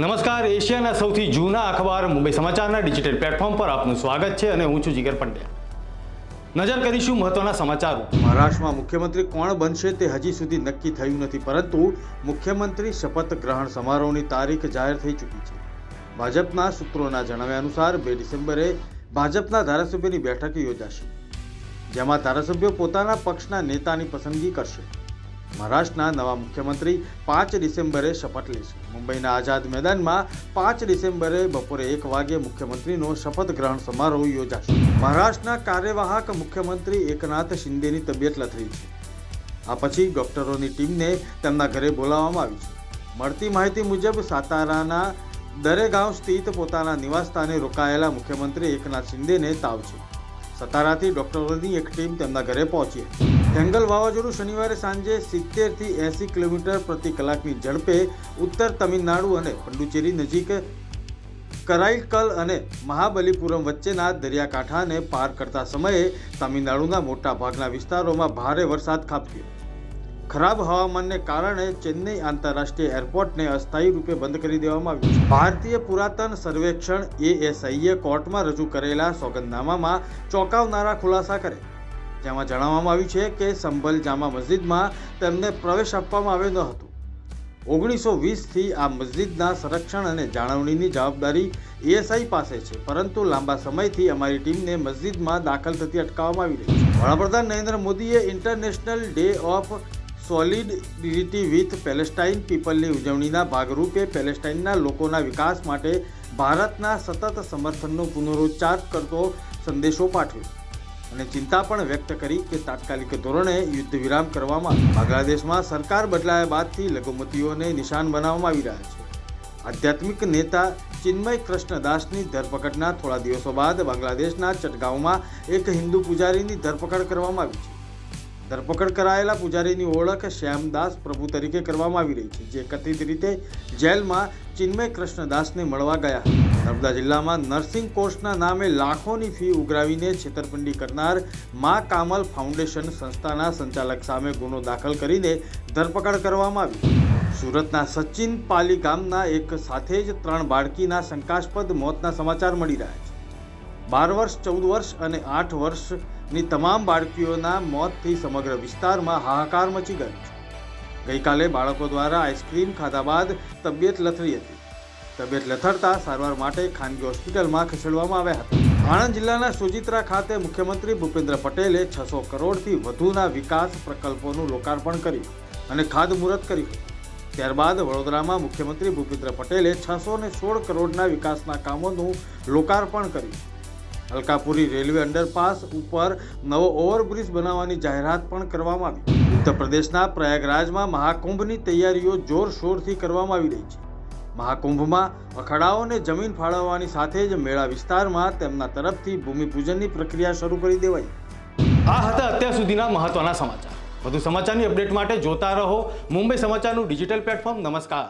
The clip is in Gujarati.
નમસ્કાર, એશિયાના સૌથી જૂના અખબાર મુંબઈ સમાચારના ડિજિટલ પ્લેટફોર્મ પર આપનું સ્વાગત છે અને હું છું જીગર પંડ્યા. નજર કરીશું મહત્વના સમાચારો. મહારાષ્ટ્રમાં મુખ્યમંત્રી કોણ બનશે તે હજી સુધી નક્કી થયું નથી, પરંતુ મુખ્યમંત્રી શપથ ગ્રહણ સમારોહની તારીખ જાહેર થઈ ચૂકી છે. ભાજપના સૂત્રોના જણાવ્યા અનુસાર બે ડિસેમ્બરે ભાજપના ધારાસભ્યની બેઠક યોજાશે, જેમાં ધારાસભ્યો પોતાના પક્ષના નેતાની પસંદગી કરશે. મહારાષ્ટ્રના નવા મુખ્યમંત્રી પાંચ ડિસેમ્બરે શપથ લેશે. મુંબઈના આઝાદ મેદાનમાં પાંચ ડિસેમ્બરે બપોરે એક વાગે મુખ્યમંત્રીનો શપથ ગ્રહણ સમારોહ યોજાશે. મહારાષ્ટ્રના કાર્યવાહક મુખ્યમંત્રી એકનાથ શિંદેની તબિયત લથડી છે. આ પછી ડોક્ટરોની ટીમને તેમના ઘરે બોલાવવામાં આવી છે. મળતી માહિતી મુજબ સાતારાના દરેગાંવ સ્થિત પોતાના નિવાસસ્થાને રોકાયેલા મુખ્યમંત્રી એકનાથ શિંદેને તાવ છે. સતારાથી ડોક્ટરોની એક ટીમ તેમના ઘરે પહોંચી હતી. ફેંગલ વાવાઝોડું શનિવારે સાંજે સિત્તેરથી એંસી કિલોમીટર પ્રતિ કલાકની ઝડપે ઉત્તર તમિલનાડુ અને પંડુચેરી નજીક કરાઈકલ અને મહાબલીપુરમ વચ્ચેના દરિયાકાંઠાને પાર કરતા સમયે તમિલનાડુના મોટાભાગના વિસ્તારોમાં ભારે વરસાદ ખાબક્યો. ખરાબ હવામાનને કારણે ચેન્નઈ આંતરરાષ્ટ્રીય એરપોર્ટને અસ્થાયી રૂપે બંધ કરી દેવામાં આવ્યું છે. ભારતીય પુરાતન સર્વેક્ષણ એએસઆઈએ કોર્ટમાં રજૂ કરેલા સોગંદનામામાં ચોંકાવનારા ખુલાસા કરે. જેમાં જણાવવામાં આવ્યું છે કે સંભલ જામા મસ્જિદમાં તેમને પ્રવેશ આપવામાં આવ્યો ન હતો. ઓગણીસો વીસથી આ મસ્જિદના સંરક્ષણ અને જાળવણીની જવાબદારી એએસઆઈ પાસે છે, પરંતુ લાંબા સમયથી અમારી ટીમને મસ્જિદમાં દાખલ થતી અટકાવવામાં આવી રહી છે. વડાપ્રધાન નરેન્દ્ર મોદીએ international day of solidarity with Palestine પીપલની ઉજવણીના ભાગરૂપે પેલેસ્ટાઇનના લોકોના વિકાસ માટે ભારતના સતત સમર્થનનો પુનરોચ્ચાર કરતો સંદેશો પાઠવ્યો. અને ચિંતા પણ વ્યક્ત કરી કે તાત્કાલિક ધોરણે યુદ્ધ વિરામ કરવામાં બાંગ્લાદેશમાં સરકાર બદલાયા બાદથી લઘુમતીઓને નિશાન બનાવવામાં આવી રહ્યા છે. આધ્યાત્મિક નેતા ચિન્મય કૃષ્ણદાસની ધરપકડના થોડા દિવસો બાદ બાંગ્લાદેશના ચટગાંવમાં એક હિન્દુ પૂજારીની ધરપકડ કરવામાં આવી છે. ધરપકડ કરાયેલા પૂજારીની ઓળખ શ્યામદાસ પ્રભુ તરીકે કરવામાં આવી રહી છે, જે કથિત રીતે જેલમાં ચિન્મય કૃષ્ણદાસને મળવા ગયા હતા. નર્મદા જિલ્લામાં નર્સિંગ કોર્સના નામે લાખોની ફી ઉઘરાવીને છેતરપિંડી કરનાર મા કામલ ફાઉન્ડેશન સંસ્થાના સંચાલક સામે ગુનો દાખલ કરીને ધરપકડ કરવામાં આવી. સુરતના સચિન પાલી ગામના એક સાથે જ ત્રણ બાળકીના શંકાસ્પદ મોતના સમાચાર મળી રહ્યા છે. બાર વર્ષ, ચૌદ વર્ષ અને આઠ વર્ષની તમામ બાળકીઓના મોતથી સમગ્ર વિસ્તારમાં હાહાકાર મચી ગયો છે. ગઈકાલે બાળકો દ્વારા આઈસ્ક્રીમ ખાધા બાદ તબિયત લથડી હતી. તબિયત લથડતા સારવાર માટે ખાનગી હોસ્પિટલમાં ખસેડવામાં આવ્યા હતા. આણંદ જિલ્લાના સુજિત્રા ખાતે મુખ્યમંત્રી ભૂપેન્દ્ર પટેલે છસો કરોડથી વધુના વિકાસ પ્રકલ્પોનું લોકાર્પણ કર્યું અને ખાતમુહૂર્ત કર્યું ત્યારબાદ વડોદરામાં મુખ્યમંત્રી ભૂપેન્દ્ર પટેલે છસો ને સોળ કરોડના વિકાસના કામોનું લોકાર્પણ કર્યું. અલકાપુરી રેલવે અંડરપાસ ઉપર નવો ઓવરબ્રિજ બનાવવાની જાહેરાત પણ કરવામાં આવી. ઉત્તર પ્રદેશના પ્રયાગરાજમાં મહાકુંભની તૈયારીઓ જોરશોરથી કરવામાં આવી રહી છે. મહાકુંભમાં અખાડાઓને જમીન ફાળવવાની સાથે જ મેળા વિસ્તારમાં તેમના તરફથી ભૂમિપૂજનની પ્રક્રિયા શરૂ કરી દેવાઈ. આ હતા અત્યાર સુધીના મહત્વના સમાચાર. વધુ સમાચારની અપડેટ માટે જોતા રહો મુંબઈ સમાચારનું ડિજિટલ પ્લેટફોર્મ. નમસ્કાર.